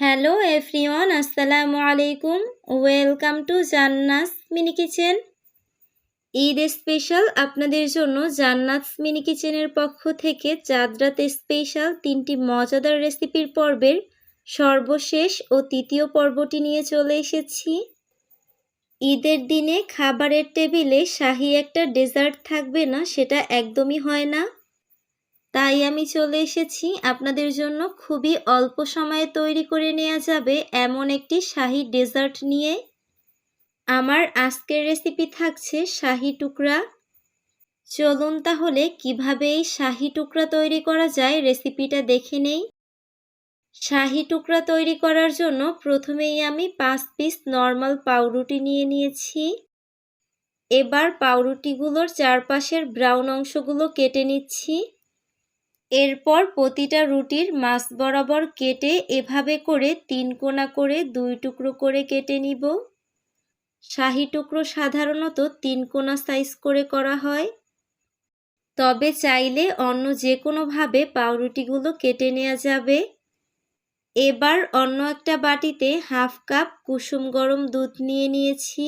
Hello everyone আসসালামু আলাইকুম welcome to Jannat's mini kitchen Eid special আপনাদের জন্য জান্নাত মিনি কিচেনের পক্ষ থেকে চাঁদরাতে স্পেশাল তিনটি মজাদার রেসিপির পর্বের সর্বশেষ ও তৃতীয় পর্বটি নিয়ে চলে এসেছি। ঈদের দিনে খাবারের টেবিলে শাহি একটা ডেজার্ট থাকবে না, সেটা একদমই হয় না। তাই আমি চলে এসেছি। আপনাদের জন্য খুবই অল্প সময়ে তৈরি করে নেওয়া যাবে এমন একটি শাহি ডেজার্ট নিয়ে। আমার আজকের রেসিপি থাকছে শাহি টুকরা। চলুন তাহলে কীভাবে এই শাহি টুকরা তৈরি করা যায় রেসিপিটা দেখে নেই। শাহি টুকরা তৈরি করার জন্য প্রথমেই আমি পাঁচ পিস নর্মাল পাউরুটি নিয়ে নিয়েছি। এবার পাউরুটিগুলোর চারপাশের ব্রাউন অংশগুলো কেটে নিচ্ছি। এরপর প্রতিটা রুটির মাছ বরাবর কেটে এভাবে করে তিন কোনা করে দুই টুকরো করে কেটে নিব। শাহি টুকরো সাধারণত তিন কোনা সাইজ করে করা হয়। তবে চাইলে অন্য যে কোনোভাবে পাউরুটিগুলো কেটে নেওয়া যাবে। এবার অন্য একটা বাটিতে হাফ কাপ কুসুম গরম দুধ নিয়ে নিয়েছি।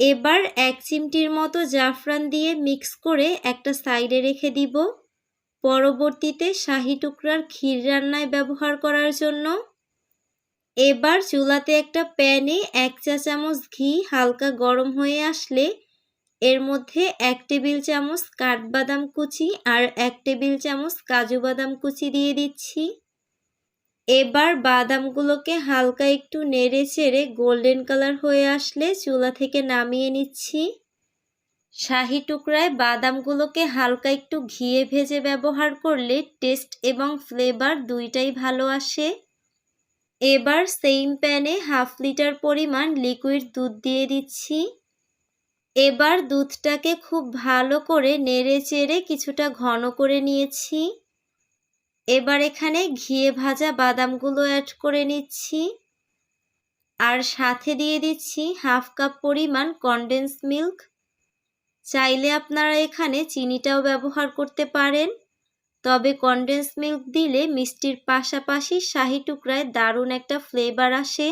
এবার এক চিমটির মতো জাফরান দিয়ে মিক্স করে একটা সাইডে রেখে দিব। পরবর্তীতে শাহি টুকরার ক্ষীর রান্নায় ব্যবহার করার জন্য। এবার চুলাতে একটা প্যানে এক চা চামচ ঘি হালকা গরম হয়ে আসলে এর মধ্যে এক টেবিল চামচ কাঠবাদাম কুচি আর এক টেবিল চামচ কাজু বাদাম কুচি দিয়ে দিচ্ছি। এবার বাদামগুলোকে হালকা একটু নেড়ে চেড়ে গোল্ডেন কালার হয়ে আসলে চুলা থেকে নামিয়ে নিচ্ছি। শাহি টুকরায় বাদামগুলোকে হালকা একটু ঘিয়ে ভেজে ব্যবহার করলে টেস্ট এবং ফ্লেভার দুইটাই ভালো আসে। এবার সেম প্যানে হাফ লিটার পরিমাণ লিকুইড দুধ দিয়ে দিচ্ছি। এবার দুধটাকে খুব ভালো করে নেড়ে চেড়ে কিছুটা ঘন করে নিয়েছি। এবার এখানে ঘিয়ে ভাজা বাদামগুলো অ্যাড করে নিচ্ছি। আর সাথে দিয়ে দিচ্ছি হাফ কাপ পরিমাণ কনডেন্স মিল্ক চাইলে আপনারা এখানে চিনিটাও ব্যবহার করতে পারেন। তবে কনডেন্স মিল্ক দিলে মিষ্টির পাশাপাশি শাহি টুকরায় দারুণ একটা ফ্লেভার আসে।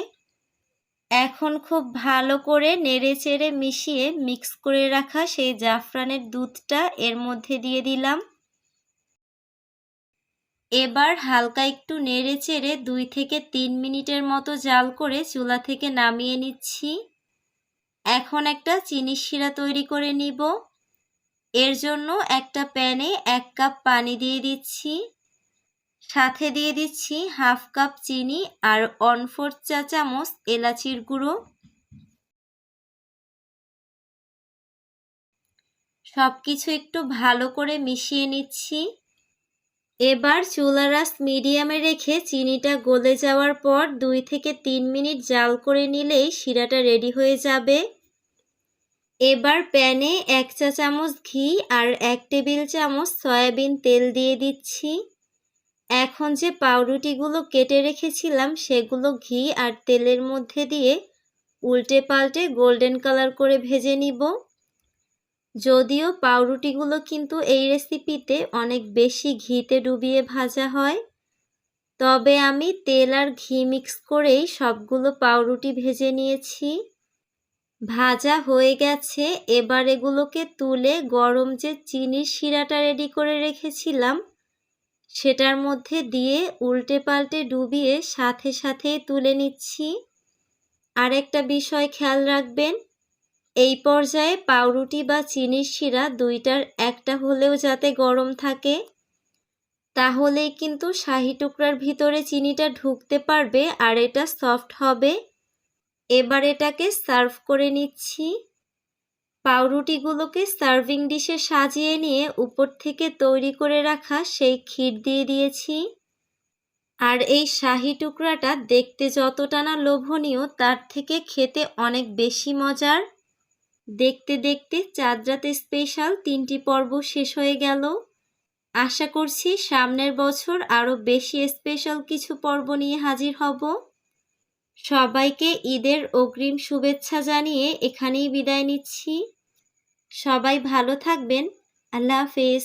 এখন খুব ভালো করে নেড়ে চেড়ে মিশিয়ে মিক্স করে রাখা সেই জাফরানের দুধটা এর মধ্যে দিয়ে দিলাম। এবার হালকা একটু নেড়ে চেড়ে দুই থেকে তিন মিনিটের মতো জাল করে চুলা থেকে নামিয়ে নিচ্ছি। এখন একটা চিনি শিরা তৈরি করে নিব। এর জন্য একটা প্যানে এক কাপ পানি দিয়ে দিচ্ছি। সাথে দিয়ে দিচ্ছি হাফ কাপ চিনি আর ওয়ান চা চামচ এলাচির গুঁড়ো। সব কিছু একটু ভালো করে মিশিয়ে নিচ্ছি। এবার চুলারাস মিডিয়ামে রেখে চিনিটা গলে যাওয়ার পর দুই থেকে তিন মিনিট জাল করে নিলেই শিরাটা রেডি হয়ে যাবে। এবার প্যানে এক চা চামচ ঘি আর এক টেবিল চামচ সয়াবিন তেল দিয়ে দিচ্ছি। এখন যে পাউরুটিগুলো কেটে রেখেছিলাম সেগুলো ঘি আর তেলের মধ্যে দিয়ে উল্টে পাল্টে গোল্ডেন কালার করে ভেজে নিব। যদিও পাউরুটিগুলো কিন্তু এই রেসিপিতে অনেক বেশি ঘিতে ডুবিয়ে ভাজা হয়, তবে আমি তেল আর ঘি মিক্স করেই সবগুলো পাউরুটি ভেজে নিয়েছি। ভাজা হয়ে গেছে, এবার এগুলোকে তুলে গরম যে চিনির শিরাটা রেডি করে রেখেছিলাম, সেটার মধ্যে দিয়ে উল্টে পাল্টে ডুবিয়ে সাথে সাথেই তুলে নিচ্ছি। আরেকটা বিষয় খেয়াল রাখবেন এই পর্যায়ে পাউরুটি বা চিনির শিরা দুইটার একটা হলেও যাতে গরম থাকে, তাহলেই কিন্তু শাহি টুকরার ভিতরে চিনিটা ঢুকতে পারবে আর এটা সফট হবে। এবার এটাকে সার্ভ করে নিচ্ছি। পাউরুটিগুলোকে সার্ভিং ডিশে সাজিয়ে নিয়ে উপর থেকে তৈরি করে রাখা সেই ক্ষীর দিয়ে দিয়েছি। আর এই শাহি টুকরাটা দেখতে যতটা না লোভনীয়, তার থেকে খেতে অনেক বেশি মজার। দেখতে দেখতে চাঁদরাতে স্পেশাল তিনটি পর্ব শেষ হয়ে গেল। আশা করছি সামনের বছর আরও বেশি স্পেশাল কিছু পর্ব নিয়ে হাজির হব। সবাইকে ঈদের অগ্রিম শুভেচ্ছা জানিয়ে এখানেই বিদায় নিচ্ছি। সবাই ভালো থাকবেন। আল্লাহ হাফেজ।